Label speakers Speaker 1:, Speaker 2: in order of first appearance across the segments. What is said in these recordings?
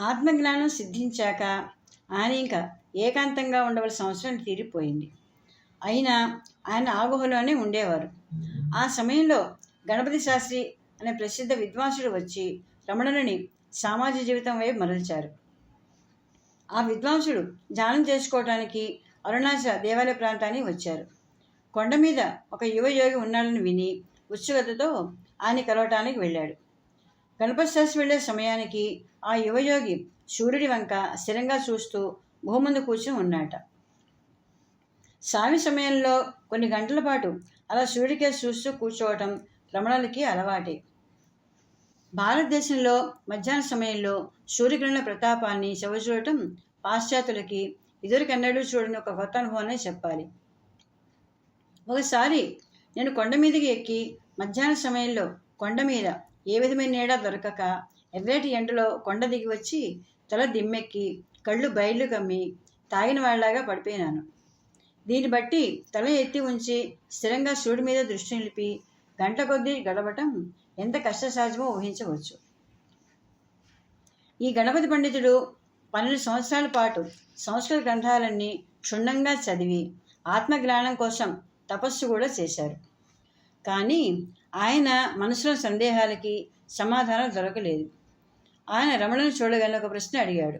Speaker 1: ఆత్మజ్ఞానం సిద్ధించాక ఆయన ఇంకా ఏకాంతంగా ఉండవలసిన అవసరం తీరిపోయింది. అయినా ఆయన ఆగుహలోనే ఉండేవారు. ఆ సమయంలో గణపతి శాస్త్రి అనే ప్రసిద్ధ విద్వాంసుడు వచ్చి రమణుని సామాజిక జీవితం వైపు మరల్చారు. ఆ విద్వాంసుడు ధ్యానం చేసుకోవటానికి అరుణాచల దేవాలయ ప్రాంతానికి వచ్చారు. కొండ మీద ఒక యువయోగి ఉన్నాడని విని ఉత్సుకతతో ఆయన కలవటానికి వెళ్ళాడు. గణపతి శాస్త్రి వెళ్ళే సమయానికి ఆ యువయోగి సూర్యుడి వంక స్థిరంగా చూస్తూ భూముందు కూర్చుని ఉన్నాట సామి సమయంలో కొన్ని గంటల పాటు అలా సూర్యుడికే చూస్తూ కూర్చోవటం రమణులకి అలవాటే. భారతదేశంలో మధ్యాహ్న సమయంలో సూర్యకిరణల ప్రతాపాన్ని చూడటం పాశ్చాత్యులకి ఇదివరకెన్నడూ చూడని ఒక కొత్త అనుభవాన్ని చెప్పాలి. ఒకసారి నేను కొండ మీదకి ఎక్కి మధ్యాహ్న సమయంలో కొండ మీద ఏ విధమైన నీడ దొరకక ఎర్రటి ఎండలో కొండ దిగి వచ్చి తల దిమ్మెక్కి కళ్ళు బయళ్ళు కమ్మి తాగిన వాళ్ళలాగా పడిపోయినాను. దీన్ని బట్టి తల ఎత్తి ఉంచి స్థిరంగా సూర్యుడి మీద దృష్టి నిలిపి గంట కొద్దీ గడవటం ఎంత కష్టసాధ్యమో ఊహించవచ్చు. ఈ గణపతి పండితుడు పన్నెండు సంవత్సరాల పాటు సంస్కృత గ్రంథాలన్నీ క్షుణ్ణంగా చదివి ఆత్మజ్ఞానం కోసం తపస్సు కూడా చేశారు. కానీ ఆయన మనసులో సందేహాలకి సమాధానం దొరకలేదు. ఆయన రమణను చూడగానే ఒక ప్రశ్న అడిగాడు.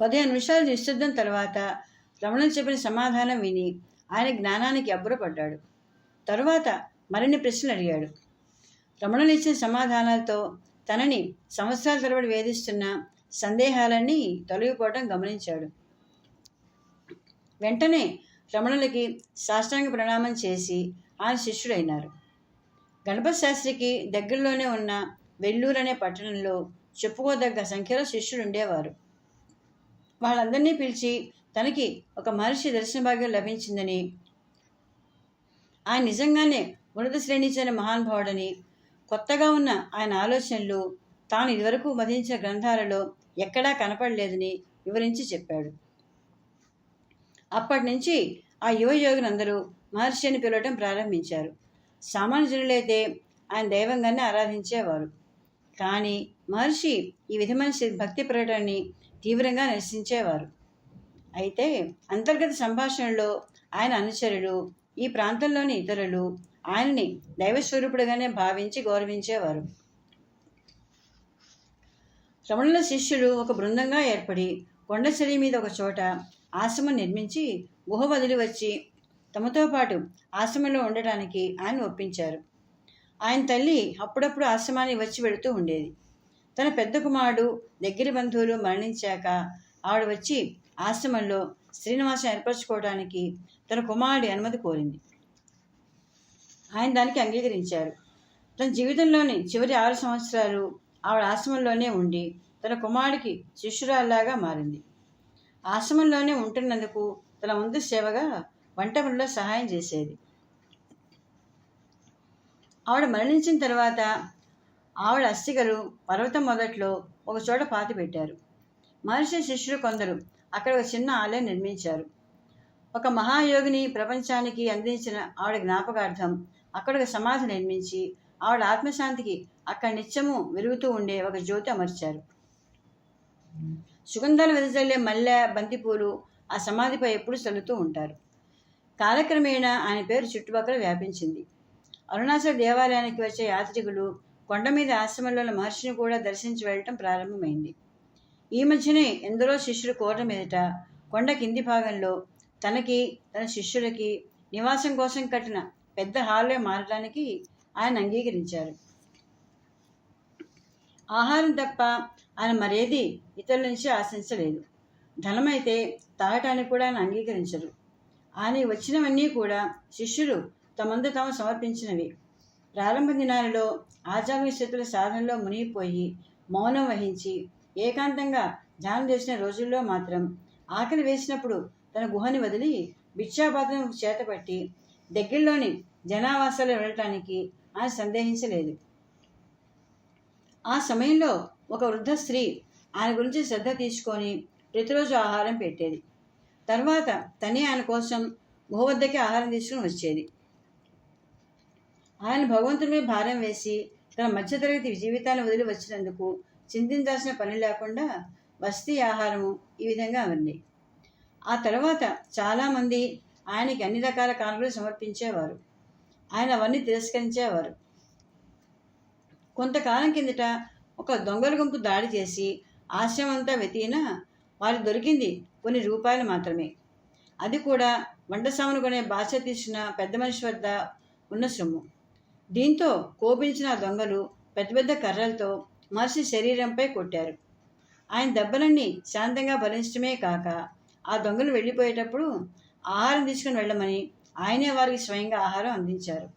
Speaker 1: పదిహేను నిమిషాలు నిశ్శబ్దం తర్వాత రమణను చెప్పిన సమాధానం విని ఆయన జ్ఞానానికి అబ్బురపడ్డాడు. తరువాత మరిన్ని ప్రశ్నలు అడిగాడు. రమణులు ఇచ్చిన సమాధానాలతో తనని సంవత్సరాల తరబడి వేధిస్తున్న సందేహాలన్నీ తొలగిపోవడం గమనించాడు. వెంటనే రమణులకి సాష్టాంగ ప్రణామం చేసి ఆయన శిష్యుడైనారు. గణపతి శాస్త్రికి దగ్గరలోనే ఉన్న వెల్లూరు అనే పట్టణంలో చెప్పుకోదగ్గ సంఖ్యలో శిష్యులు ఉండేవారు వాళ్ళందరినీ పిలిచి తనకి ఒక మహర్షి దర్శన భాగ్యం లభించిందని ఆయన నిజంగానే ఉన్నత శ్రేణి చెందిన మహానుభావుడని కొత్తగా ఉన్న ఆయన ఆలోచనలు తాను ఇదివరకు మధించిన గ్రంథాలలో ఎక్కడా కనపడలేదని వివరించి చెప్పాడు. అప్పటి నుంచి ఆ యువ యోగులందరూ మహర్షి అని పిలవటం ప్రారంభించారు. సామాన్య జనులైతే ఆయన దైవంగానే ఆరాధించేవారు. కానీ మహర్షి ఈ విధమైన భక్తి ప్రకటనని తీవ్రంగా నిరసించేవారు. అయితే అంతర్గత సంభాషణలో ఆయన అనుచరులు ఈ ప్రాంతంలోని ఇతరులు ఆయనని దైవస్వరూపుడుగానే భావించి గౌరవించేవారు. రమణుల శిష్యులు ఒక బృందంగా ఏర్పడి కొండచరి మీద ఒక చోట ఆశ్రమం నిర్మించి గుహ వదిలి వచ్చి తమతో పాటు ఆశ్రమంలో ఉండటానికి ఆయన ఒప్పించారు. ఆయన తల్లి అప్పుడప్పుడు ఆశ్రమానికి వచ్చి వెళుతూ ఉండేది. తన పెద్ద కుమారుడు దగ్గర బంధువులు మరణించాక ఆవిడ వచ్చి ఆశ్రమంలో శ్రీనివాసం ఏర్పరచుకోవడానికి తన కుమారుడి అనుమతి కోరింది. ఆయన దానికి అంగీకరించారు. తన జీవితంలోని చివరి ఆరు సంవత్సరాలు ఆవిడ ఆశ్రమంలోనే ఉండి తన కుమారుడికి శిష్యురాల్లాగా మారింది. ఆశ్రమంలోనే ఉంటున్నందుకు తన ముందు సేవగా వంట పనిలో సహాయం చేసేది. ఆవిడ మరణించిన తర్వాత ఆవిడ అస్థికలు పర్వతం మొదట్లో ఒక చోట పాతి పెట్టారు. మహర్షి శిష్యులు కొందరు అక్కడ ఒక చిన్న ఆలయం నిర్మించారు. ఒక మహాయోగిని ప్రపంచానికి అందించిన ఆవిడ జ్ఞాపకార్థం అక్కడ ఒక సమాధి నిర్మించి ఆవిడ ఆత్మశాంతికి అక్కడ నిత్యము వెలుగుతూ ఉండే ఒక జ్యోతి అమర్చారు. సుగంధాలు వెదజల్లే మల్లె బంతిపూలు ఆ సమాధిపై ఎప్పుడు చల్లుతూ ఉంటారు. కాలక్రమేణా ఆయన పేరు చుట్టుపక్కల వ్యాపించింది. అరుణాచల దేవాలయానికి వచ్చే యాత్రికులు కొండ మీద ఆశ్రమంలోని మహర్షిని కూడా దర్శించి వెళ్ళటం ప్రారంభమైంది. ఈ మధ్యనే ఎందరో శిష్యులు కోరడం మీదట కొండ కింది భాగంలో తనకి తన శిష్యులకి నివాసం కోసం కట్టిన పెద్ద హాల్లో మారడానికి ఆయన అంగీకరించారు. ఆహారం తప్ప ఆయన మరేది ఇతరుల నుంచి ఆశించలేదు. ధనమైతే తాగటానికి కూడా ఆయన అంగీకరించరు. ఆయన వచ్చినవన్నీ కూడా శిష్యులు తమందు తాము సమర్పించినవి. ప్రారంభ దినాలలో ఆచార్య సాధనలో మునిగిపోయి మౌనం వహించి ఏకాంతంగా ధ్యానం చేసిన రోజుల్లో మాత్రం ఆకలి వేసినప్పుడు తన గుహని వదిలి భిక్షాపాత్రం చేతపట్టి దగ్గరలోని జనావాసాలు వెళ్ళటానికి ఆయన సందేహించలేదు. ఆ సమయంలో ఒక వృద్ధ స్త్రీ ఆయన గురించి శ్రద్ధ తీసుకొని ప్రతిరోజు ఆహారం పెట్టేది. తర్వాత తనే ఆయన కోసం గుహ వద్దకే ఆహారం తీసుకుని వచ్చేది. ఆయన భగవంతుడి భారం వేసి తన మధ్యతరగతి జీవితాన్ని వదిలి వచ్చినందుకు చింతించాల్సిన పని లేకుండా వస్తీ ఆహారము ఈ విధంగా ఉంది. ఆ తర్వాత చాలామంది ఆయనకి అన్ని రకాల కానుకలు సమర్పించేవారు. ఆయన అవన్నీ తిరస్కరించేవారు. కొంతకాలం కిందట ఒక దొంగల గుంపు దాడి చేసి ఆశ్రమంతా వెతికినా వారికి దొరికింది కొన్ని రూపాయలు మాత్రమే. అది కూడా వంట సామాను కొనే బాధ్యత తీసిన పెద్ద మనిషి వద్ద ఉన్న సొమ్ము. దీంతో కోపించిన దొంగలు పెద్ద పెద్ద కర్రలతో మనిషి శరీరంపై కొట్టారు. ఆయన దెబ్బలన్నీ శాంతంగా భరించడమే కాక ఆ దొంగలు వెళ్ళిపోయేటప్పుడు ఆహారం తీసుకుని వెళ్ళమని ఆయనే వారికి స్వయంగా ఆహారం అందించారు.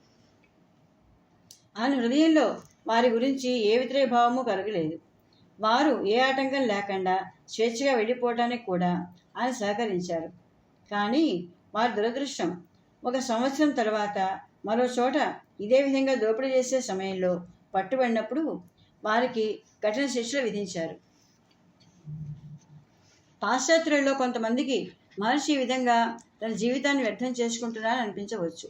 Speaker 1: ఆయన హృదయంలో వారి గురించి ఏ వ్యతిరేభావము కలగలేదు. వారు ఏ ఆటంకం లేకుండా స్వేచ్ఛగా వెళ్ళిపోవడానికి కూడా ఆయన సహకరించారు. కానీ వారి దురదృష్టం ఒక సంవత్సరం తర్వాత మరో చోట ఇదే విధంగా దోపిడీ చేసే సమయంలో పట్టుబడినప్పుడు వారికి కఠిన శిక్షలు విధించారు. పాశ్చాత్యులలో కొంతమందికి మహర్షి ఈ విధంగా తన జీవితాన్ని వ్యర్థం చేసుకుంటున్నారని అనిపించవచ్చు.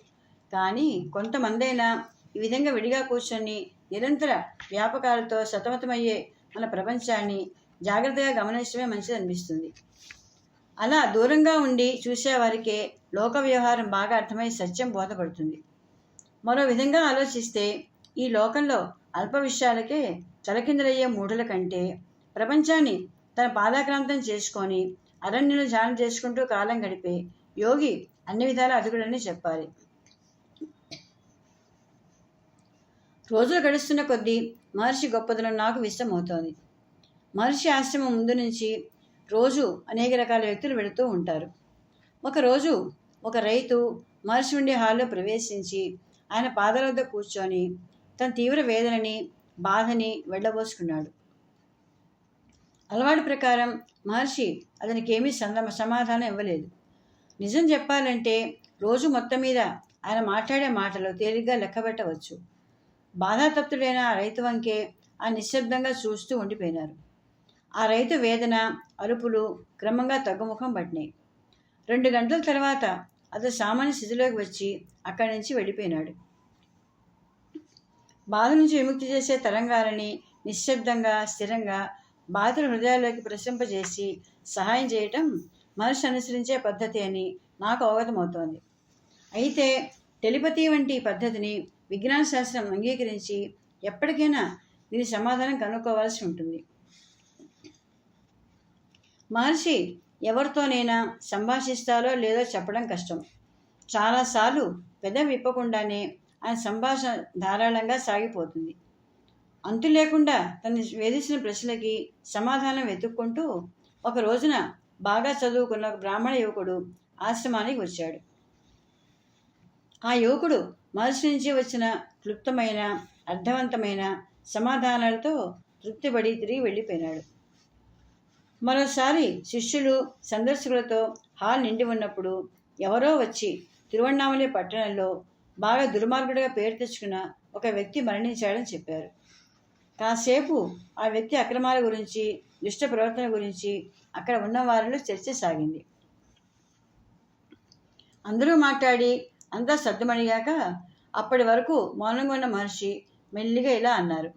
Speaker 1: కానీ కొంతమందైనా ఈ విధంగా విడిగా కూర్చొని నిరంతర వ్యాపకాలతో సతమతమయ్యే మన ప్రపంచాన్ని జాగ్రత్తగా గమనించడమే మంచిది అనిపిస్తుంది. అలా దూరంగా ఉండి చూసేవారికే లోక వ్యవహారం బాగా అర్థమై సత్యం బోధపడుతుంది. మరో విధంగా ఆలోచిస్తే ఈ లోకంలో అల్ప విషయాలకే తలకిందులయ్యే మూఢుల కంటే ప్రపంచాన్ని తన పాదాక్రాంతం చేసుకొని అరణ్యులు ధ్యానం చేసుకుంటూ కాలం గడిపే యోగి అన్ని విధాల అదుగుడని చెప్పాలి. రోజులు గడుస్తున్న కొద్దీ మహర్షి గొప్పదనం నాకు విషమవుతోంది మహర్షి ఆశ్రమం ముందు నుంచి రోజు అనేక రకాల వ్యక్తులు వెళుతూ ఉంటారు. ఒకరోజు ఒక రైతు మహర్షి ఉండే హాల్లో ప్రవేశించి ఆయన పాదాల వద్ద కూర్చొని తన తీవ్ర వేదనని బాధని వెళ్ళబోసుకున్నాడు. అలవాటు ప్రకారం మహర్షి అతనికి ఏమీ సంద సమాధానం ఇవ్వలేదు. నిజం చెప్పాలంటే రోజు మొత్తం మీద ఆయన మాట్లాడే మాటలు తేలిగ్గా లెక్కబెట్టవచ్చు. బాధాతప్తుడైన ఆ రైతు వంకే ఆ నిశ్శబ్దంగా చూస్తూ ఉండిపోయినారు. ఆ రైతు వేదన అరుపులు క్రమంగా తగ్గుముఖం పట్టినాయి. రెండు గంటల తర్వాత అతను సామాన్య స్థితిలోకి వచ్చి అక్కడి నుంచి వెళ్ళిపోయినాడు. బాధ నుంచి విముక్తి చేసే తరంగాలని నిశ్శబ్దంగా స్థిరంగా బాధితుల హృదయాల్లోకి ప్రశంపజేసి సహాయం చేయటం మనిషి అనుసరించే పద్ధతి అని నాకు అవగతమవుతోంది. అయితే టెలిపతి వంటి పద్ధతిని విజ్ఞాన శాస్త్రం అంగీకరించి ఎప్పటికైనా దీని సమాధానం కనుక్కోవాల్సి ఉంటుంది. మహర్షి ఎవరితోనైనా సంభాషిస్తారో లేదో చెప్పడం కష్టం. చాలాసార్లు పెద్ద విప్పకుండానే ఆయన సంభాషణ ధారాళంగా సాగిపోతుంది. అంతు లేకుండా తను వేధించిన ప్రశ్నలకి సమాధానం వెతుక్కుంటూ ఒక రోజున బాగా చదువుకున్న ఒక బ్రాహ్మణ యువకుడు ఆశ్రమానికి వచ్చాడు. ఆ యువకుడు మహర్షి నుంచి వచ్చిన క్లుప్తమైన అర్థవంతమైన సమాధానాలతో తృప్తిపడి తిరిగి వెళ్ళిపోయినాడు. మరోసారి శిష్యులు సందర్శకులతో హాల్ నిండి ఉన్నప్పుడు ఎవరో వచ్చి తిరువണ്ണామలై పట్టణంలో బాగా దుర్మార్గుడిగా పేరు తెచ్చుకున్న ఒక వ్యక్తి మరణించాడని చెప్పారు. కాసేపు ఆ వ్యక్తి అక్రమాల గురించి దుష్ట ప్రవర్తన గురించి అక్కడ ఉన్న వారిలో చర్చ సాగింది. అందరూ మాట్లాడి అంతా సర్దుమణిగాక అప్పటి వరకు మౌనంగా ఉన్న మనిషి మెల్లిగా ఇలా అన్నారు.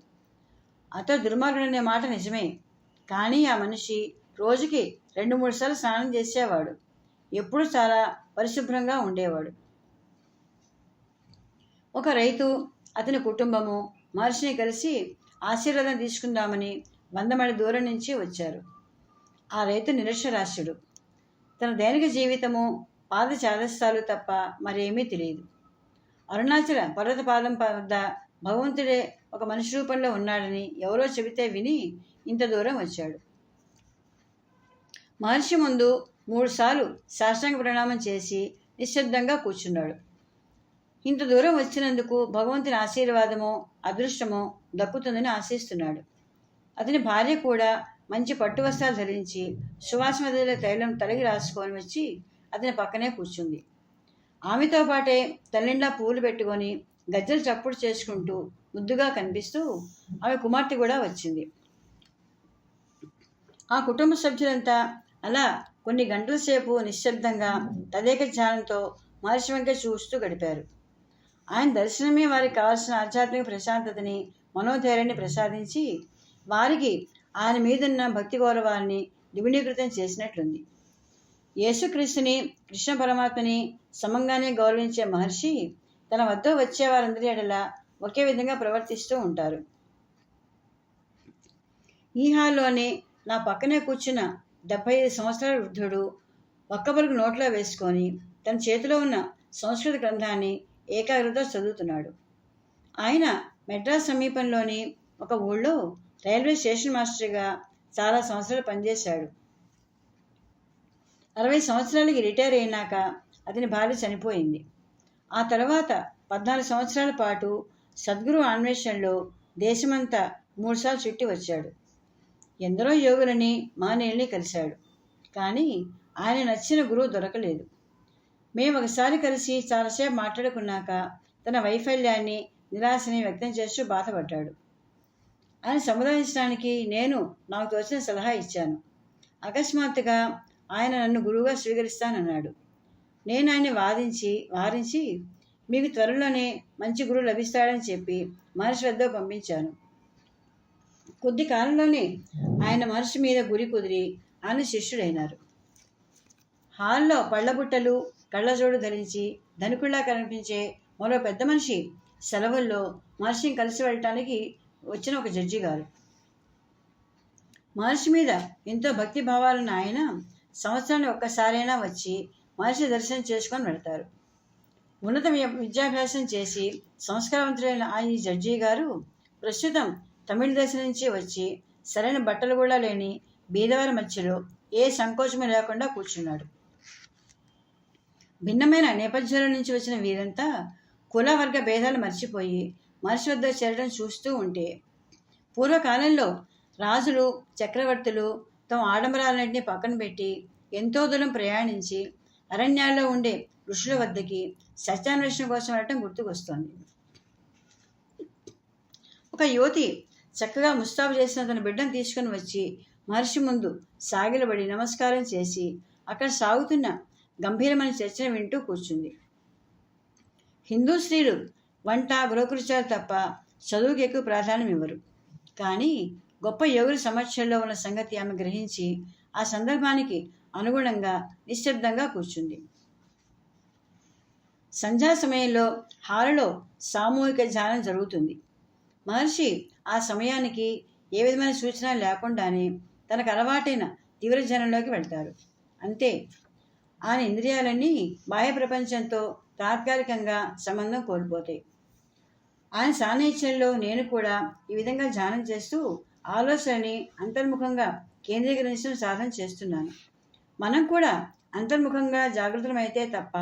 Speaker 1: అతడు దుర్మార్గుడు అనే మాట నిజమే. కానీ ఆ మనిషి రోజుకి రెండు మూడు సార్లు స్నానం చేసేవాడు. ఎప్పుడు చాలా పరిశుభ్రంగా ఉండేవాడు. ఒక రైతు అతని కుటుంబము మహర్షిని కలిసి ఆశీర్వాదం తీసుకుందామని వంద దూరం నుంచి వచ్చారు. ఆ రైతు నిరక్షరాస్యుడు. తన దైనిక జీవితము పాద చాదస్తాలు తప్ప మరేమీ తెలియదు. అరుణాచల పర్వతపాదం వద్ద భగవంతుడే ఒక మనిషి రూపంలో ఉన్నాడని ఎవరో చెబితే విని ఇంత దూరం వచ్చాడు. మహర్షి ముందు మూడుసార్లు సాష్టాంగ ప్రణామం చేసి నిశ్శబ్దంగా కూర్చున్నాడు. ఇంత దూరం వచ్చినందుకు భగవంతుని ఆశీర్వాదమో అదృష్టమో దక్కుతుందని ఆశిస్తున్నాడు. అతని భార్య కూడా మంచి పట్టు వస్త్రాలు ధరించి సువాసనదుల తైలం తలగి రాసుకొని వచ్చి అతని పక్కనే కూర్చుంది. ఆమెతో పాటే తల్లిండా పూలు పెట్టుకొని గజ్జలు చప్పుడు చేసుకుంటూ ముద్దుగా కనిపిస్తూ ఆమె కుమార్తె కూడా వచ్చింది. ఆ కుటుంబ సభ్యులంతా అలా కొన్ని గంటల సేపు నిశ్శబ్దంగా తదేక ధ్యానంతో మహర్షి వెంక చూస్తూ గడిపారు. ఆయన దర్శనమే వారికి కావాల్సిన ఆధ్యాత్మిక ప్రశాంతతని మనోధైర్యాన్ని ప్రసాదించి వారికి ఆయన మీదున్న భక్తి గౌరవాన్ని ద్విగుణీకృతం చేసినట్లుంది. యేసుక్రీస్తుని కృష్ణ పరమాత్మని సమంగానే గౌరవించే మహర్షి తన వద్ద వచ్చే వారందరి ఎడలా ఒకే విధంగా ప్రవర్తిస్తూ ఉంటారు. ఈ హాల్లోనే నా పక్కనే కూర్చున్న డెబ్బై ఐదు సంవత్సరాల వృద్ధుడు ఒక్కబరుగు నోట్లో వేసుకొని తన చేతిలో ఉన్న సంస్కృత గ్రంథాన్ని ఏకాగ్రత చదువుతున్నాడు. ఆయన మెడ్రాస్ సమీపంలోని ఒక ఊళ్ళో రైల్వే స్టేషన్ మాస్టర్గా చాలా సంవత్సరాలు పనిచేశాడు. అరవై సంవత్సరాలకి రిటైర్ అయినాక అతని భార్య చనిపోయింది. ఆ తర్వాత పద్నాలుగు సంవత్సరాల పాటు సద్గురు అన్వేషణలో దేశమంతా మూడుసార్లు చుట్టి వచ్చాడు. ఎందరో యోగులని మానేల్ని కలిశాడు. కానీ ఆయన నచ్చిన గురువు దొరకలేదు. మేము ఒకసారి కలిసి చాలాసేపు మాట్లాడుకున్నాక తన వైఫల్యాన్ని నిరాశని వ్యక్తం చేస్తూ బాధపడ్డాడు. ఆయన సముదాయించడానికి నేను నాకు తోచిన సలహా ఇచ్చాను. అకస్మాత్తుగా ఆయన నన్ను గురువుగా స్వీకరిస్తానన్నాడు. నేను ఆయన్ని వాదించి వారించి మీకు త్వరలోనే మంచి గురువు లభిస్తాడని చెప్పి మహర్షి వద్ద పంపించాను. కొద్ది కాలంలోనే ఆయన మనిషి మీద గురి కుదిరి ఆయన శిష్యుడైనారు. హాల్లో పళ్ళబుట్టలు కళ్ళజోడు ధరించి ధనికుల్లా కనిపించే మరో పెద్ద మనిషి సెలవుల్లో మహర్షిని కలిసి వెళ్ళటానికి వచ్చిన ఒక జడ్జి గారు. మహర్షి మీద ఎంతో భక్తి భావాలున్న ఆయన సంవత్సరాన్ని ఒక్కసారైనా వచ్చి మహర్షి దర్శనం చేసుకొని వెళ్తారు. ఉన్నత విద్యాభ్యాసం చేసి సంస్కారవంతులైన ఆ ఈ జడ్జి గారు ప్రస్తుతం తమిళ దేశం నుంచి వచ్చి సరైన బట్టలు కూడా లేని బీదవారి మధ్యలో ఏ సంకోచమే లేకుండా కూర్చున్నాడు. భిన్నమైన నేపథ్యాల నుంచి వచ్చిన వీరంతా కుల వర్గ భేదాలు మర్చిపోయి మనిషి వద్ద చేరడం చూస్తూ ఉంటే పూర్వకాలంలో రాజులు చక్రవర్తులు తమ ఆడంబరాలన్నింటినీ పక్కన పెట్టి ఎంతో దూరం ప్రయాణించి అరణ్యాల్లో ఉండే ఋషుల వద్దకి సత్యాన్వేషణ కోసం వెళ్ళటం గుర్తుకొస్తోంది. ఒక యువతి చక్కగా ముస్తాబు చేసిన తన బిడ్డను తీసుకుని వచ్చి మహర్షి ముందు సాగిలబడి నమస్కారం చేసి అక్కడ సాగుతున్న గంభీరమైన చర్చను వింటూ కూర్చుంది. హిందూ స్త్రీలు వంట గృహకృత్యాలు తప్ప చదువుకి ఎక్కువ ప్రాధాన్యం ఇవ్వరు. కానీ గొప్ప యోగుల సమక్షంలో ఉన్న సంగతి ఆమె గ్రహించి ఆ సందర్భానికి అనుగుణంగా నిశ్శబ్దంగా కూర్చుంది. సంధ్యా సమయంలో హాలులో సామూహిక ధ్యానం జరుగుతుంది. మహర్షి ఆ సమయానికి ఏ విధమైన సూచన లేకుండానే తనకు అలవాటైన తీవ్ర జనంలోకి వెళ్తారు అంతే ఆయన ఇంద్రియాలన్నీ బాహ్య ప్రపంచంతో తాత్కాలికంగా సంబంధం కోల్పోతాయి. ఆయన సాన్నిధ్యంలో నేను కూడా ఈ విధంగా ధ్యానం చేస్తూ ఆలోచనని అంతర్ముఖంగా కేంద్రీకరించడం సాధన చేస్తున్నాను. మనం కూడా అంతర్ముఖంగా జాగృతమైతే తప్ప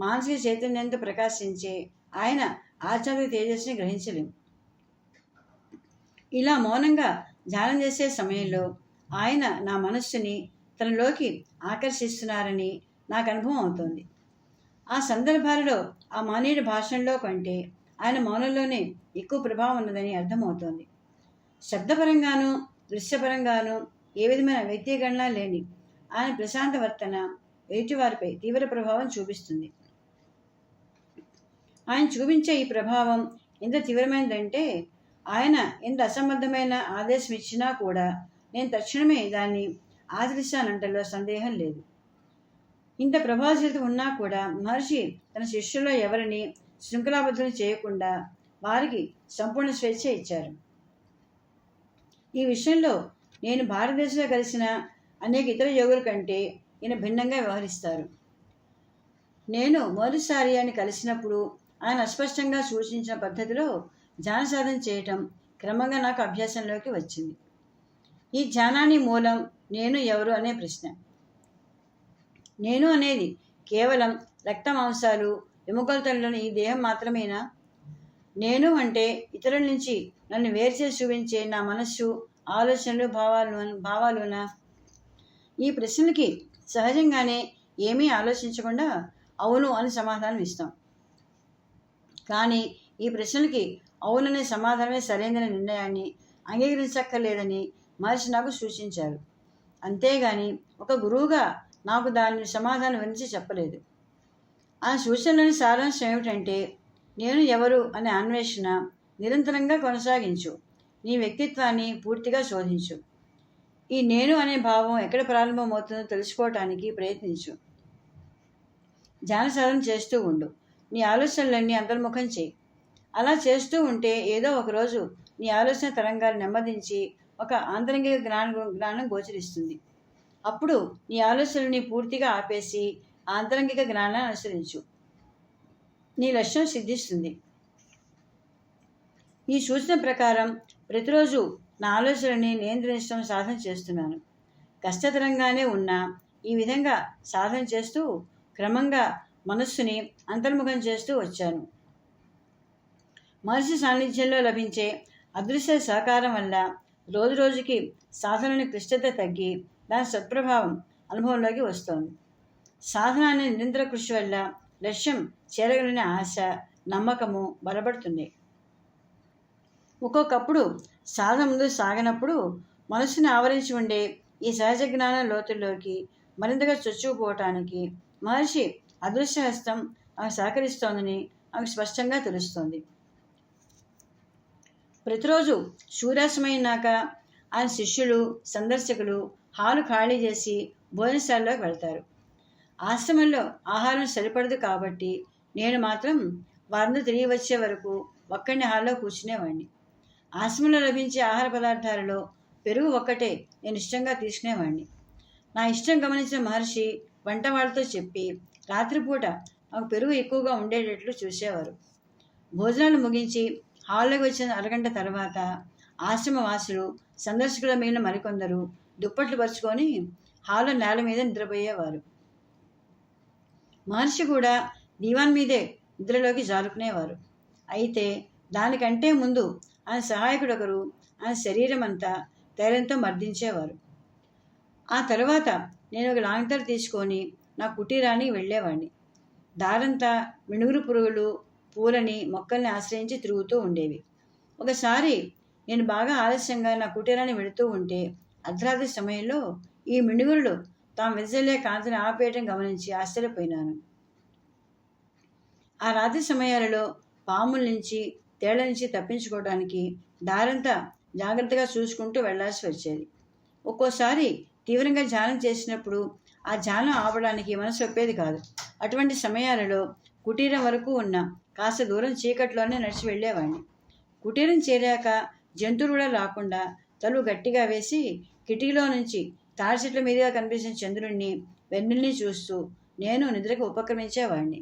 Speaker 1: మానసిక చైతన్యంతో ప్రకాశించే ఆయన ఆధ్యాత్మిక తేజస్సుని గ్రహించలేం. ఇలా మౌనంగా ధ్యానం చేసే సమయంలో ఆయన నా మనస్సుని తనలోకి ఆకర్షిస్తున్నారని నాకు అనుభవం అవుతోంది. ఆ సందర్భాలలో ఆ మానవుడి భాషణలో కంటే ఆయన మౌనంలోనే ఎక్కువ ప్రభావం ఉన్నదని అర్థమవుతోంది. శబ్దపరంగాను దృశ్యపరంగాను ఏ విధమైన వ్యక్తీకరణ లేని ఆయన ప్రశాంత వర్తన ఎదుటివారిపై తీవ్ర ప్రభావం చూపిస్తుంది. ఆయన చూపించే ఈ ప్రభావం ఎంత తీవ్రమైనదంటే ఆయన ఎంత అసంబద్ధమైన ఆదేశం ఇచ్చినా కూడా నేను తక్షణమే దాన్ని ఆదరిస్తానంటలో సందేహం లేదు. ఇంత ప్రభావశీలత ఉన్నా కూడా మహర్షి తన శిష్యుల్లో ఎవరిని శృంఖలాబద్ధం చేయకుండా వారికి సంపూర్ణ స్వేచ్ఛ ఇచ్చారు. ఈ విషయంలో నేను భారతదేశంలో కలిసిన అనేక ఇతర యోగుల కంటే ఈయన భిన్నంగా వ్యవహరిస్తారు. నేను మొదటిసారి ఆయన కలిసినప్పుడు ఆయన అస్పష్టంగా సూచించిన పద్ధతిలో ధ్యాన సాధన చేయటం క్రమంగా నాకు అభ్యాసంలోకి వచ్చింది. ఈ ధ్యానాన్ని మూలం నేను ఎవరు అనే ప్రశ్న. నేను అనేది కేవలం రక్త మాంసాలు ఎముకలతలోని ఈ దేహం మాత్రమేనా? నేను అంటే ఇతరుల నుంచి నన్ను వేరు చేసి చూపించే నా మనస్సు ఆలోచనలు భావాలు భావాలునా? ఈ ప్రశ్నలకి సహజంగానే ఏమీ ఆలోచించకుండా అవును అని సమాధానం ఇస్తాం. కానీ ఈ ప్రశ్నలకి అవుననే సమాధానమే సరైన నిర్ణయాన్ని అంగీకరించక్కర్లేదని మహర్షి నాకు సూచించారు. అంతేగాని ఒక గురువుగా నాకు దాని సమాధానం గురించి చెప్పలేదు. ఆ సూచనలోని సారాంశం ఏమిటంటే నేను ఎవరు అనే అన్వేషణ నిరంతరంగా కొనసాగించు. నీ వ్యక్తిత్వాన్ని పూర్తిగా శోధించు. ఈ నేను అనే భావం ఎక్కడ ప్రారంభమవుతుందో తెలుసుకోవటానికి ప్రయత్నించు. ధ్యాన సాధన చేస్తూ ఉండు. నీ ఆలోచనలన్నీ అంతర్ముఖం చేయి. అలా చేస్తూ ఉంటే ఏదో ఒకరోజు నీ ఆలోచన తరంగాలు నెమ్మదించి ఒక ఆంతరంగిక జ్ఞానం జ్ఞానం గోచరిస్తుంది. అప్పుడు నీ ఆలోచనల్ని పూర్తిగా ఆపేసి ఆంతరంగిక జ్ఞానాన్ని అనుసరించు. నీ లక్ష్యం సిద్ధిస్తుంది. ఈ సూచన ప్రకారం ప్రతిరోజు నా ఆలోచనని నియంత్రించడం సాధన చేస్తున్నాను. కష్టతరంగానే ఉన్నా ఈ విధంగా సాధన చేస్తూ క్రమంగా మనస్సుని అంతర్ముఖం చేస్తూ వచ్చాను. మహర్షి సాన్నిధ్యంలో లభించే అదృశ్య సహకారం వల్ల రోజు రోజుకి సాధనని క్లిష్టత తగ్గి దాని సత్ప్రభావం అనుభవంలోకి వస్తోంది. సాధన అనే నిరంతర కృషి వల్ల లక్ష్యం చేరగలిగిన ఆశ నమ్మకము బలపడుతుంది. ఒక్కొక్కప్పుడు సాధన ముందు సాగినప్పుడు మనసుని ఆవరించి ఉండే ఈ సహజ జ్ఞాన లోతుల్లోకి మరింతగా చొచ్చుకుపోవటానికి మహర్షి అదృశ్యహస్తం ఆమె సహకరిస్తోందని ఆమె స్పష్టంగా తెలుస్తోంది. ప్రతిరోజు సూర్యాస్తమయ్యాక ఆయన శిష్యులు సందర్శకులు హాలు ఖాళీ చేసి భోజనశాలలోకి వెళ్తారు. ఆశ్రమంలో ఆహారం సరిపడదు కాబట్టి నేను మాత్రం వారిని తిరిగి వచ్చే వరకు ఒక్కడిని హాల్లో కూర్చునేవాడిని. ఆశ్రమంలో లభించే ఆహార పదార్థాలలో పెరుగు ఒక్కటే నేను ఇష్టంగా తీసుకునేవాడిని. నా ఇష్టం గమనించిన మహర్షి వంట వాళ్ళతో చెప్పి రాత్రిపూట నాకు పెరుగు ఎక్కువగా ఉండేటట్లు చూసేవారు. భోజనాలు ముగించి హాల్లోకి వచ్చిన అరగంట తర్వాత ఆశ్రమవాసులు సందర్శకుల మిగిలిన మరికొందరు దుప్పట్లు పరుచుకొని హాల్లో నేల మీద నిద్రపోయేవారు. మహర్షి కూడా దీవాన్ మీదే నిద్రలోకి జారుకునేవారు. అయితే దానికంటే ముందు ఆయన సహాయకుడు ఒకరు ఆయన శరీరం అంతా తైలంతో మర్దించేవారు. ఆ తర్వాత నేను ఒక లాంగ్ తీసుకొని నా కుటీరానికి వెళ్ళేవాడిని. దారంతా మిణుగురు పురుగులు పూలని మొక్కల్ని ఆశ్రయించి తిరుగుతూ ఉండేవి. ఒకసారి నేను బాగా ఆలస్యంగా నా కుటీరాన్ని వెళుతూ ఉంటే అర్ధరాత్రి సమయంలో ఈ మిణుగురులు తాము వెదజల్లే కాంతిని ఆపేయటం గమనించి ఆశ్చర్యపోయినాను. ఆ రాత్రి సమయాలలో పాముల నుంచి తేళ్ళ నుంచి తప్పించుకోవడానికి దారంతా జాగ్రత్తగా చూసుకుంటూ వెళ్ళాల్సి వచ్చేది. ఒక్కోసారి తీవ్రంగా ధ్యానం చేసినప్పుడు ఆ ధ్యానం ఆపడానికి మనసు ఒప్పేది కాదు. అటువంటి సమయాలలో కుటీరం వరకు ఉన్న కాస్త దూరం చీకట్లోనే నడిచి వెళ్ళేవాడిని కుటీరం చేరాక జంతువులు కూడా రాకుండా తలుపు గట్టిగా వేసి కిటికీలో నుంచి తాడి చెట్ల మీదుగా కనిపించిన చంద్రుణ్ణి వెన్నుల్ని చూస్తూ నేను నిద్రకు ఉపక్రమించేవాడిని